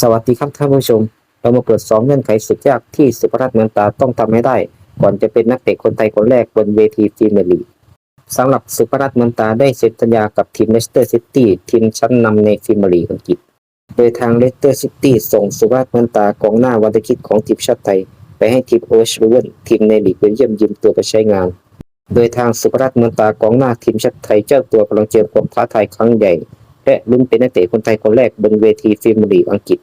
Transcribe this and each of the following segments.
สวัสดีครับท่านผู้ชม เรามาเปิด 2 เงื่อนไขสุดยากที่สุพรัตน์เมืองตาต้องทำให้ได้ ก่อนจะเป็นนักเตะคนไทยคนแรกบนเวทีพรีเมียร์ลีกสำหรับสุพรัตน์เมืองตาได้เซ็นสัญญากับทีมเลสเตอร์ซิตี้ทีมชั้นนำในพรีเมียร์ลีกอังกฤษ โดยทางเลสเตอร์ซิตี้ส่งสุพรัตน์เมืองตากองหน้าวันตะคิดของทีมชาติไทย ไปให้ทีมโอชลูเวนทีมในลีกเบลเยียมยืมตัวไปใช้งาน โดยทางสุพรัตน์เมืองตากองหน้าทีมชาติไทยเจ้าตัวกำลังเจอความท้าทายครั้งใหญ่ และลุ้นเป็นนักเตะคนไทยคนแรกบนเวทีพรีเมียร์ลีอังกฤษ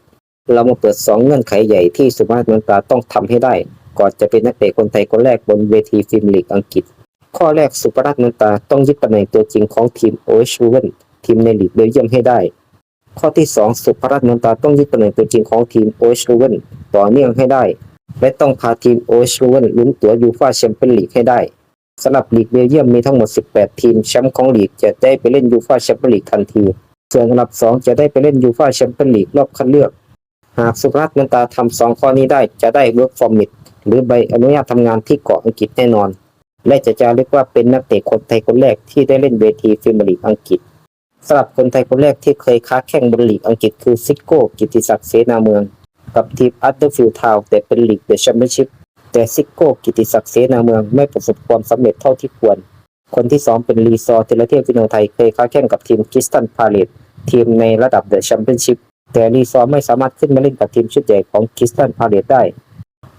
เรามาเปิด 2 เงื่อนไขใหญ่ที่สุภาพเมืองตาต้องทำให้ได้ ก่อนจะเป็นนักเตะคนไทยคนแรกบนเวทีพรีเมียร์ลีอังกฤษ ข้อแรกสุภรัตน์เมืองตาต้องยึดตำแหน่งตัวจริงของทีมโอชลูเวนทีมในลีกเบลเยียมให้ได้ ข้อที่ 2 สุภรัตน์เมืองตาต้องยึดตำแหน่งตัวจริงของทีมโอชลูเวนต่อเนื่องให้ได้ และต้องพาทีมโอชลูเวนลุ้นตั๋วยูฟ่าแชมเปี้ยนลีกให้ได้สำหรับลีกเบลเยียมมีทั้งหมด 18 ทีมแชมป์ของลีกจะได้ไปเล่นยูฟ่าแชมเปี้ยนลีกทันที ส่วนอันดับ 2 จะได้ไปเล่นยูฟ่าแชมเปี้ยนลีกรอบคัดเลือก หากสุภรัตน์เงินตาทำสองข้อนี้ได้จะได้ work permit หรือใบอนุญาตทำงานที่เกาะอังกฤษแน่นอน และจะจะเรียกว่าเป็นนักเตะคนไทยคนแรกที่ได้เล่นเวทีพรีเมียร์ลีกอังกฤษสำหรับคนไทยคนแรกที่เคยค้าแข่งบนลีกอังกฤษคือซิโก้กิติศักดิ์เสนาเมือง กับทีมอัตเดอร์ฟิลด์ทาวแต่เป็นลีกเดอะแชมเปี้ยนชิพแต่ซิโก้กิติศักดิ์เสนาเมืองไม่ประสบความสำเร็จเท่าที่ควร คนที่สองเป็นรีซอร์เทเลเทพวิโนไทยเคยค้าแข่งกับทีมคริสตันพาเลตทีมในระดับเดอะแชมเปี้ยนชิพแต่รีซอร์ไม่สามารถขึ้นมาเล่นกับทีมชุดใหญ่ของคริสตันพาเลตได้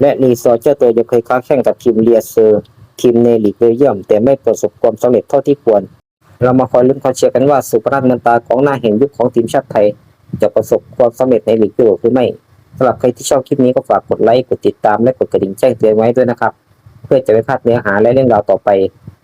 และรีซอร์เจ้าตัวยังเคยค้าแข่งกับทีมเลียเซอร์ทีมในลีกเบลเยียม แต่ไม่ประสบความสำเร็จเท่าที่ควร เรามาคอยลุ้นคอยเชียร์กันว่าสุพรัตน์เมืองตาของหน้าแห่งยุคของทีมชาติไทย จะประสบความสำเร็จในลีกยุโรปหรือไม่สำหรับใครที่ชอบคลิปนี้ก็ฝากกดไลค์กดติดตามและกดกระดิ่งแจ้งเตือนไว้ด้วยนะครับ เพื่อจะไม่พลาดเนื้อหาและเรื่องราวต่อไป